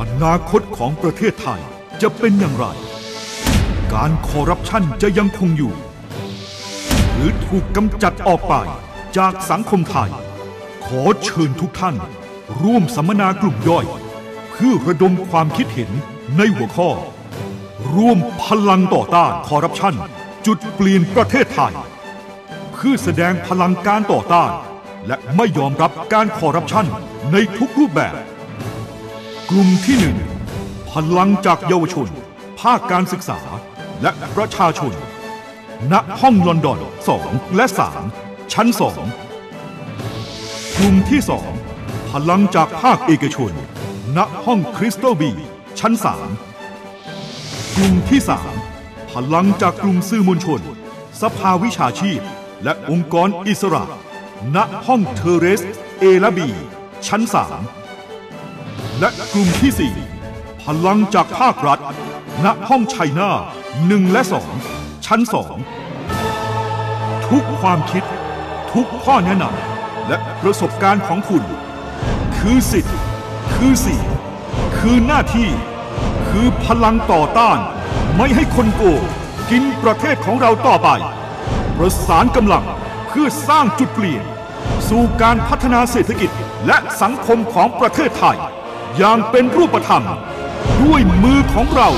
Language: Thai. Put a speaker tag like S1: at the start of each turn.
S1: อนาคตของประเทศไทยจะเป็นอย่างไร การคอร์รัปชันจะยังคงอยู่ หรือถูกกำจัดออกไปจากสังคมไทย ขอเชิญทุกท่าน ร่วมสัมมนากลุ่มย่อย เพื่อระดมความคิดเห็นในหัวข้อ ร่วมพลังต่อต้านคอร์รัปชัน จุดเปลี่ยนประเทศไทย เพื่อแสดงพลังการต่อต้าน และไม่ยอมรับการคอร์รัปชันในทุกรูปแบบ กลุ่มที่หนึ่งพลังจากเยาวชน ภาคการศึกษา และประชาชน ณห้องลอนดอน 2 และ 3 ชั้น 2 กลุ่มที่ 2 พลังจากภาคเอกชน ณห้องคริสตัลบี ชั้น 3 กลุ่มที่ 3 พลังจากกลุ่มสื่อมวลชน สภาวิชาชีพ และองค์กรอิสระ ณห้องเทเรส เอและบี ชั้น 3 และกลุ่มที่ 4 พลังจากภาครัฐ ณห้องชัยนาหนึ่งและ 2 ชั้น 2 ทุกความคิด ทุกข้อแนะนำและประสบการณ์ของคุณ คือสิทธิ์ คือสีคือหน้าที่ คือพลังต่อต้าน ไม่ให้คนโกงกินประเทศของเราต่อไป ประสานกำลัง เพื่อสร้างจุดเปลี่ยน สู่การพัฒนาเศรษฐกิจและสังคมของประเทศไทย อย่างเป็นรูปธรรม ด้วยมือของเรา